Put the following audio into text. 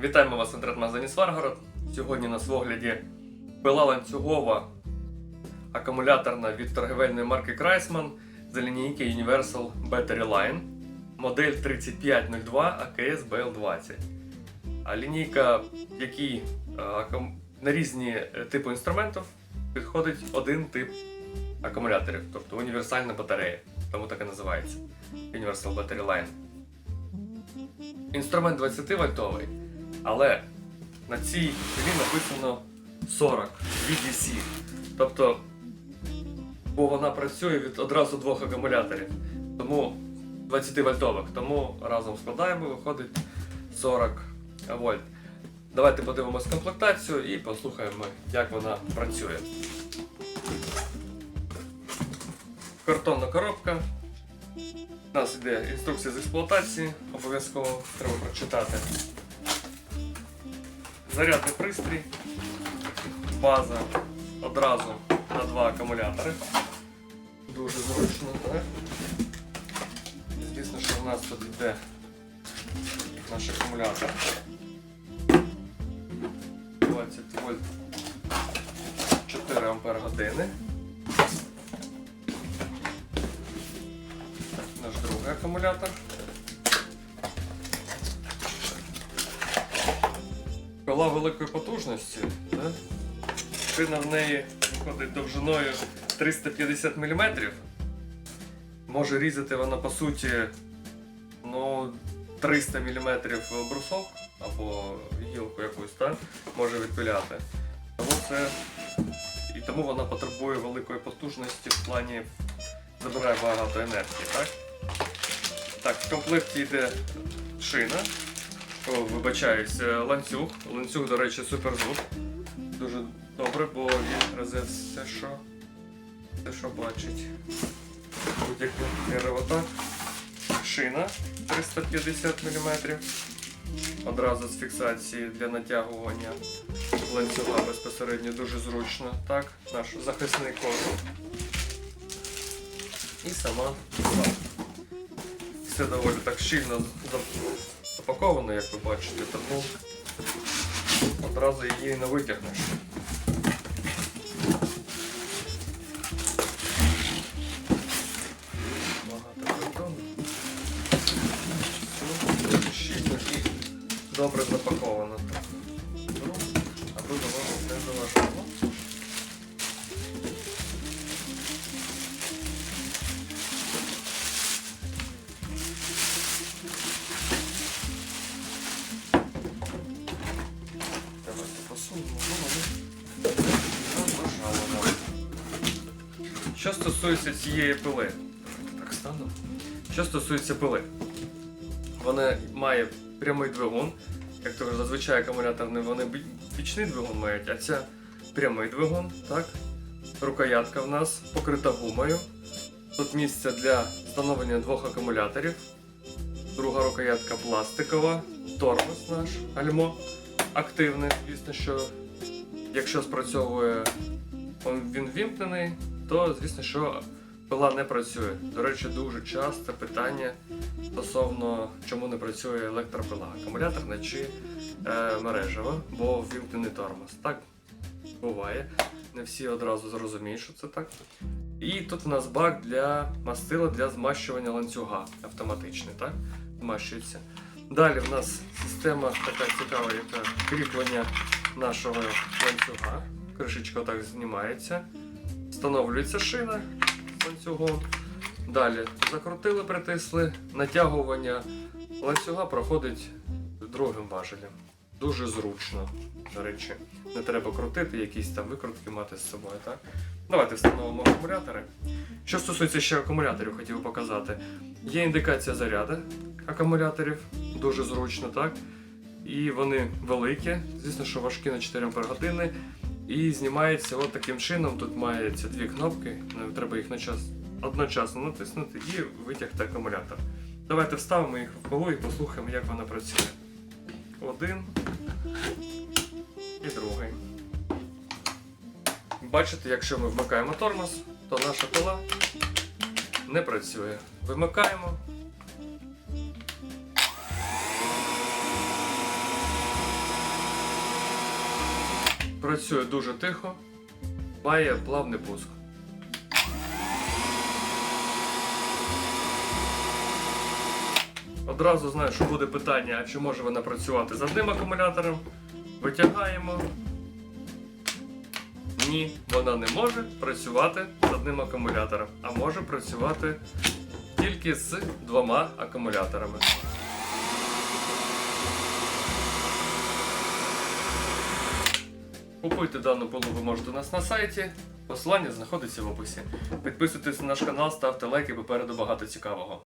Вітаємо вас інтернет-магазині Сваргород. Сьогодні в огляді пила ланцюгова акумуляторна від торгівельної марки Крайсман за лінійки Universal Battery Line, модель 3502 AKS BL20. А лінійка, якій е, на різні е, типи інструментів підходить один тип акумуляторів, тобто універсальна батарея. Тому так і називається Universal Battery Line. Інструмент 20 вольтовий, але на цій пилі написано 40 VDC. Тобто, бо вона працює від одразу двох акумуляторів. Тому 20 вольтових. Тому разом складаємо, виходить 40 вольт. Давайте подивимось комплектацію і послухаємо, як вона працює. Картонна коробка. У нас йде інструкція з експлуатації, обов'язково треба прочитати. Зарядний пристрій, база одразу на два акумулятори. Дуже зручно? Звісно, що в нас тут йде наш акумулятор. 20 вольт 4 ампер години. Наш другий акумулятор. Пила великої потужності. Да? Шина в неї виходить довжиною 350 мм. Може різати вона по суті ну, 300 мм брусок або гілку якусь, так? може відпиляти. Тому це і тому вона потребує великої потужності в плані забирає багато енергії, так? Так, в комплекті йде шина. О, вибачаюсь, е, ланцюг. Ланцюг, до речі, суперзвук. Дуже добре, бо він гризе все, що, все, що бачить. Будь-яку отак. Шина 350 мм. Одразу з фіксації для натягування ланцюга безпосередньо дуже зручно. Так, наш захисний кожух. І сама. Все доволі так щільно за- запаковано, як ви бачите, тому одразу її не витягнеш. Багато. Щільно і добре запаковано. Що стосується цієї пили, давайте так стану. Що стосується пили, вона має прямий двигун. Як то зазвичай акумуляторний, вони бі- бічний двигун мають, а ця прямий двигун, так? Рукоятка в нас покрита гумою. Тут місце для встановлення двох акумуляторів. Друга рукоятка пластикова, тормоз наш, альмо активний. Звісно, що якщо спрацьовує він вімкнений, то звісно, що пила не працює. До речі, дуже часто питання стосовно чому не працює електропила, акумуляторна чи е, мережева, бо вімкнений тормоз. Так буває. Не всі одразу зрозуміють, що це так. І тут у нас бак для мастила для змащування ланцюга автоматичний, так? Змащується. Далі в нас система така цікава, яка кріплення нашого ланцюга. Кришечка так знімається. Встановлюється шина ланцюгом. Далі закрутили, притисли. Натягування ланцюга проходить другим важелем. Дуже зручно, до речі. Не треба крутити, якісь там викрутки мати з собою. Так? Давайте встановимо акумулятори. Що стосується ще акумуляторів, хотів показати. Є індикація заряду акумуляторів, дуже зручно, так? І вони великі, звісно, що важкі на 4 Ах. І знімається от таким чином. Тут мається дві кнопки, ну, треба їх на час одночасно натиснути і витягти акумулятор. Давайте вставимо їх в полу і послухаємо, як вона працює. Один і другий. Бачите, якщо ми вмикаємо тормоз, то наша пила не працює. Вимикаємо. Працює дуже тихо, має плавний пуск. Одразу знаю, що буде питання, чи може вона працювати з одним акумулятором. Витягаємо. Ні, вона не може працювати з одним акумулятором, а може працювати тільки з двома акумуляторами. Купуйте дану ви можете у нас на сайті. Посилання знаходиться в описі. Підписуйтесь на наш канал, ставте лайки, попереду багато цікавого.